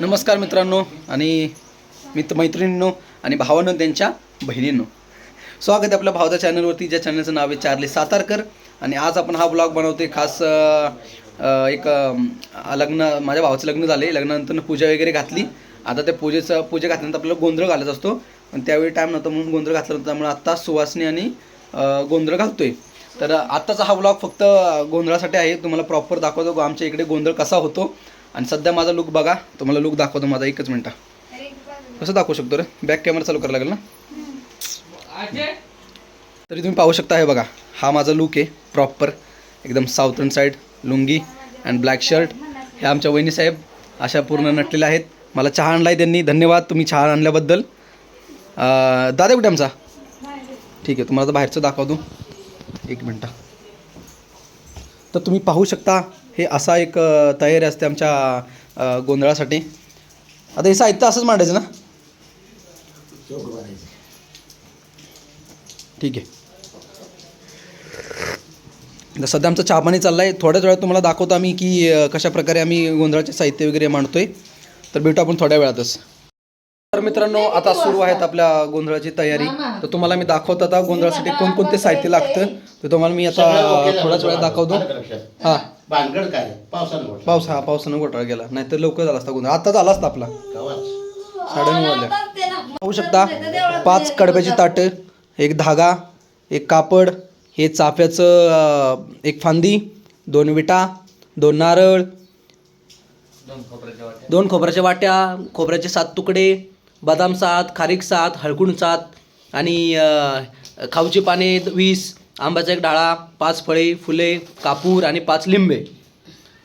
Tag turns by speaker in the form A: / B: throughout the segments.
A: नमस्कार मित्रांनो आणि मित्र मैत्रिणींनो आणि भावांनो त्यांच्या बहिणींनो. स्वागत आहे आपल्या भावाच्या चॅनलवरती ज्या चॅनलचं नाव आहे चार्ली सातारकर. आणि आज आपण हा ब्लॉग बनवतोय खास एक लग्न माझ्या भावाचं लग्न झाले लग्नानंतर पूजा वगैरे घातली. आता त्या पूजेचं पूजा घातल्यानंतर आपल्याला गोंधळ घालत असतो. पण त्यावेळी टाईम नव्हता म्हणून गोंधळ घातला नव्हता त्यामुळे आत्ता सुवासनी आणि गोंधळ घालतोय. तर आत्ताचा हा ब्लॉग फक्त गोंधळासाठी आहे. तुम्हाला प्रॉपर दाखवतो. आमच्या इकडे गोंधळ कसा होतो. आणि सध्या माझा लुक बघा. तुम्हाला लुक दाखवतो माझा एकच मिनटा. कसं दाखवू शकतो रे? बॅक कॅमेरा चालू करायला लागेल ना? तरी तुम्ही पाहू शकता हे बघा. हा माझा लुक आहे प्रॉपर एकदम southern side lungi and black shirt हे आमच्या वहिनी साहेब अशा पूर्ण नटलेल्या आहेत. मला चहा आणला आहे त्यांनी. धन्यवाद तुम्ही चहा आणल्याबद्दल. दादा कुठे आमचा? ठीक आहे तुम्हाला आता बाहेरचं दाखवतो. एक मिनटं. तर तुम्ही पाहू शकता हे असा एक तयारी असते आमच्या गोंधळासाठी. आता हे साहित्य असंच मांडायचं ना? ठीक आहे. तर सध्या आमचं चहापाणी चाललं आहे थोड्याच वेळात तुम्हाला दाखवतो आम्ही की कशाप्रकारे कशा प्रकारे आम्ही गोंधळाचे साहित्य वगैरे मांडतोय. तर भेटू आपण थोड्या वेळातच. तर मित्रांनो आता सुरू आहेत आपल्या गोंधळाची तयारी. तर तुम्हाला मी दाखवतो आता गोंधळासाठी कोणकोणते साहित्य लागतं. तर तुम्हाला मी आता थोड्याच वेळात दाखवतो. हां.
B: भानगड काय? पावसानं.
A: पाऊस हा पावसानं घोटाळा गेला नाहीतर लवकर झाला असता गोंधळ आता झाला असता आपला. साडेनऊ वाजल्या पाहू शकता पाच कडब्याची ताटं एक धागा एक कापड हे चाफ्याचं अं, एक फांदी दोन विटा दोन नारळ दोन खोबऱ्याच्या वाट्या खोबऱ्याचे सात तुकडे बदाम सात खारीक सात हळकुंड सात आणि अं, खाऊची पाने वीस आंब्याचा एक डाळा पाच फळे फुले कापूर आणि पाच लिंबे.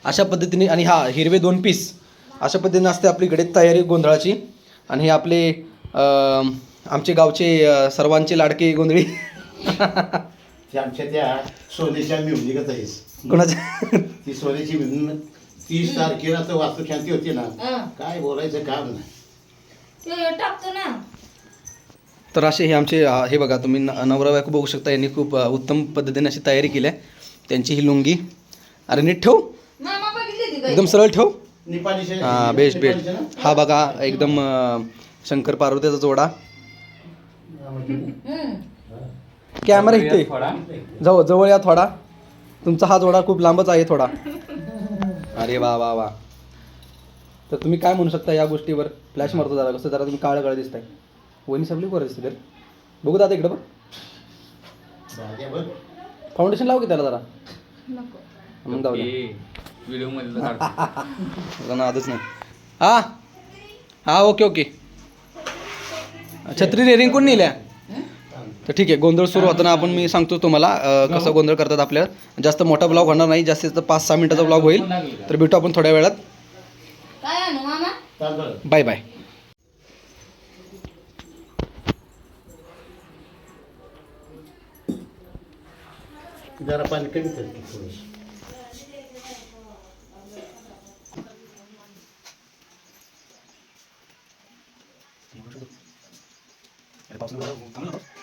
A: अशा पद्धतीने आणि हा हिरवे दोन पीस अशा पद्धतीने असते आपलीकडे तयारी गोंधळाची. आणि हे आपले अं, आमचे गावचे सर्वांचे लाडके गोंधळी.
B: आमच्या त्या सोन्याच्या म्युझिकच आहेस
A: कोणाचे
B: ती म्युझिक तीस तारखेला तर वास्तुशांती होती ना. काय बोलायचं काम नाही.
C: टाकतो ना.
A: तर असे हे आमचे हे बघा तुम्ही न- नवरा बायको बघू शकता. यांनी खूप उत्तम पद्धतीने अशी तयारी केली आहे. त्यांची ही लुंगी. अरे नीट ठेव. एकदम सरळ ठेव. हा बेस्ट बेस्ट? हा बघा एकदम शंकर पार्वतीचा जोडा. कॅमेरा इथे. जवळ जवळ या थोडा. तुमचा हा जोडा खूप लांबच आहे थोडा. अरे वा वा वा. तर तुम्ही काय म्हणू शकता या गोष्टीवर? फ्लॅश मारतो जरा कसं जरा तुम्ही काळं काळं दिसताय. वहिनी सबली बरं दिसते तर बघू दादा इकडं बघ. फाउंडेशन लाव की त्याला जरा.
C: नको.
A: मग जाऊ दे.
D: व्हिडिओमध्ये
A: तुला नादच नाही. हा. हा ओके ओके. छत्री रेरिंग कोण नेल्या? तर ठीक आहे गोंधळ सुरू होताना आपण मी सांगतो तुम्हाला अं, कसं गोंधळ करतात आपल्या जास्त मोठा ब्लॉग होणार नाही जास्तीत जास्त पाच सहा मिनिटाचा ब्लॉग होईल. तर भेटू आपण थोड्या वेळात.
C: काय आणू मामा?
B: तांदूळ.
A: बाय बाय
B: जरा पाणी कमी करते थोडस.
A: पाऊस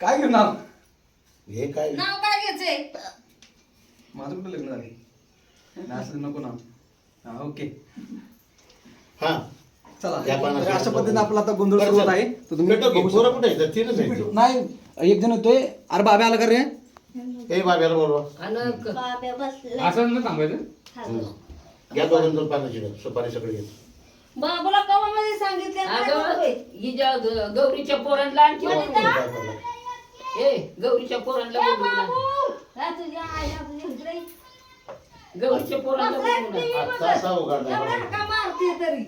A: काय घेऊ नाव?
B: हे काय?
C: नाव काय घ्यायचंय?
A: माझं कुठं लग्न झाले नाही, असं नको नाव. हा ओके.
B: हा.
A: चला
B: या
A: अशा पद्धतीने आपला आता गोंधळ
B: बरं,
A: सुरू होत
B: चल.
A: आहे. तर तुम्ही
B: भेटू की?
A: बघू
B: पोरं
A: शकता.
B: कुठे आहेत? तीनच आहेत ते.
A: नाही एक जण येतोय अरे बाबा आला का रे?
B: ए बाब्याला बोलवा.
C: बाब्या बसले
D: असं न थांबायचं.
B: घ्या दोघं दोन पानं चिडं सुपारी सगळी घेत
C: बाबूला सांगितलं
E: अगं
C: बाबा?
E: हिच्या ग- गौरीच्या पोरांना आणखी
C: वनिता?
E: ए गौरीच्या पोरांना
C: ए, हा
E: गौरीच्या पोरांना
C: बसलाय
E: बोलवून
C: TV
E: आण.
C: बघत.
B: आता असा उघडला
C: एवढा
B: बघा.
C: का मारते तरी.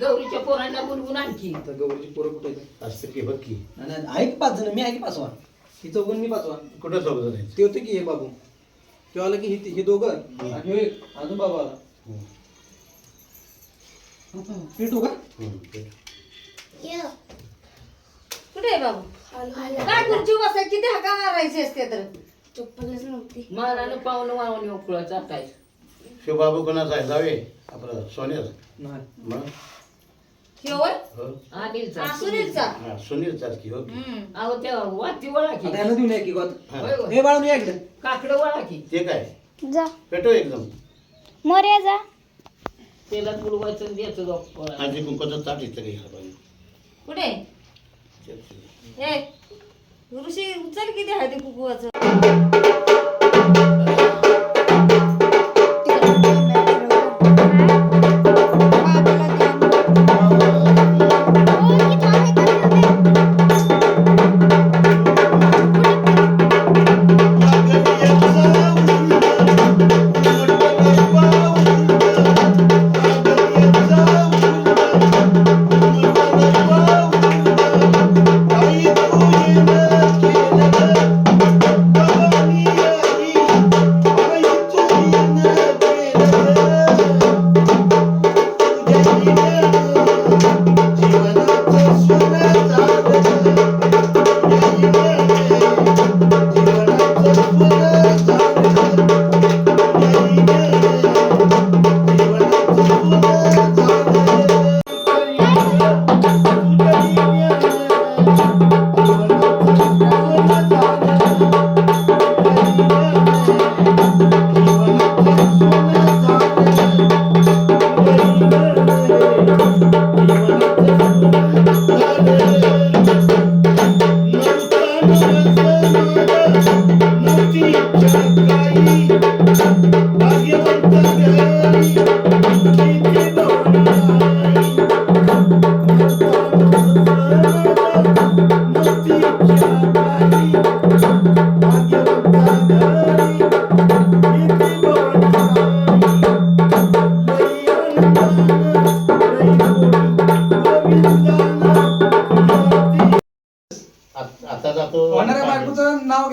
E: गौरीच्या पोरांना बोलवून आणखी.
A: आता गौरीची पोरं कुठे आहेत?
B: असतं की बघ की.
A: नाही, नाही, आहे की पाच जण. मी आहे की पाचवा? ही चौघण मी पाचवा.
B: कुठं आहेत?
A: ते होते की हे बाबू. ते आलं की हे हे दोघं. आणि ह्यो एक अजून बाबा आला.
B: हं.
A: भेटू का
B: हं.
C: कुठे आहे बाबू? काय खुर्ची बसाय किती हका मारायची असते तर? चप्पलच नव्हती.
E: मानानं पाहुणं वाहून उकळा चाटायचं
B: शिवबाबू कोणाचा आहे? जावे आपलं सोनेर
A: नाही.
B: मग?
C: शेवय
B: हो.
E: अनिलचा
C: सुनीलचा.
B: हा सुनीलचाच की हो की.
C: हम्म.
E: अहो वाती वळा की.
A: आता यांना देऊन या की गोत.
B: हा.
E: होय, होय.
A: हे बाळून या इकडे.
E: काकडं वळा की.
B: ते काय?
F: जा.
B: पेटो एकदम.
F: मोर्या जा.
E: त्याला बुडवायचं आणि द्यायचं डॉक्टर
B: आजी कुंकाचं ताट इथं काही बाई?
C: कुठे? ए ऋषी उचल किती आहे ते कुकुवाचं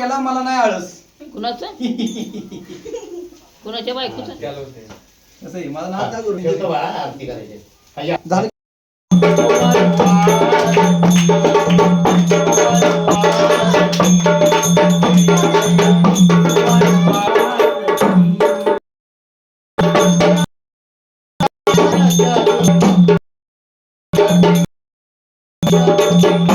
A: घ्यायला मला नाही आळस.
E: कुणाचं? कुणाच्या बायकोचं?
A: कसं आहे? मला नाव काय करून
B: ठेवतो बा आरती करायची. हा, या.
A: झालं.
B: धर. दोन्ही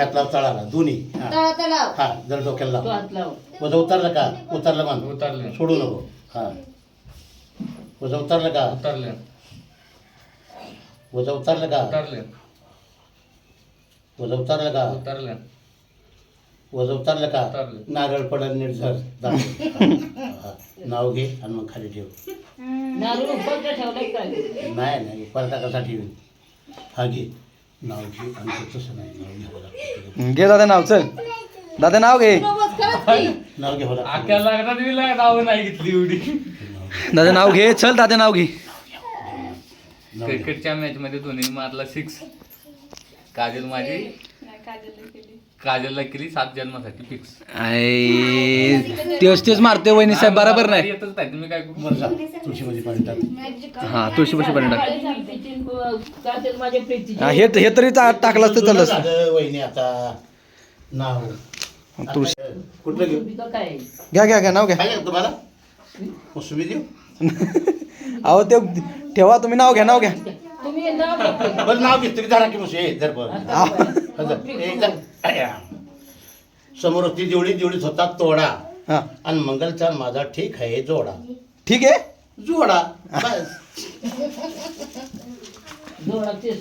B: हात लाव तळाला दोन्ही. हा.
C: तळा तलाव
B: हा जर डोक्याला
E: तो
B: लाव
E: हात लाव
B: वजा उतरलं का? उतरलं मान
D: उतरलं.
B: सोडू नको. हा. वजा उतरलं का?
D: उतरले.
B: वजा उतरलं का?
D: उतरले.
B: वजा उतरलं का?
D: उतरले.
B: वजा उतरलं का?
D: उतरलं.
B: नारळ पडल नीट झर. दाखव. हा. नाव घे आणि मग खाली ठेव.
E: नारळ उपरचं ठेवलंय काय
B: नाही नाही. परता कसा ठेवी हा घे. नाव घे आणि ते तसं नाही नाव घ्यावं लागतं
A: घे दादा नाव चल. दादा नाव घे.
C: नवस खरंच की
B: नाव घ्यावं
D: आख्या
B: लागतं
D: लग्नात मी नाव नाही घेतली एवढी.
A: दादा नाव घे चल दादा नाव घे.
D: क्रिकेटच्या मॅच मध्ये धोनीने मारला सिक्स काजल माझी काजलला केली सात जन्मासाठी फिक्स
A: आय तेच तेच मारते वहिनी साहेब बरोबर नाही.
D: येतच नाही तुम्ही काय करू
B: बरं जा तुळशीमध्ये पाणी टाक
A: हा तुळशीपाशी पाणी टाक
E: काजल माझ्या प्रीतीची.
A: हा, हे हे तरी टा- टाकलं असतं चाललं असतं.
B: झालं वहिनी आता नाव.
A: तुळशी
B: कुठलं घेऊ?
E: भूमिका काय आहे?
A: घ्या घ्या घ्या नाव घ्या.
B: तुम्हाला? मोसंबी देऊ
A: अहो ते ठेवा तुम्ही नाव घ्या नाव घ्या.
E: तुम्ही नाव घेतलं.
B: बरं नाव घेतो की धरा की मोसे धर बरं अया. समोर ती जेवढी जेवढीच होता तोडा.
A: हा.
B: आणि मंगलचा माझा ठीक आहे जोडा.
A: ठीक आहे?
B: जोडा. बस
E: जोडाचे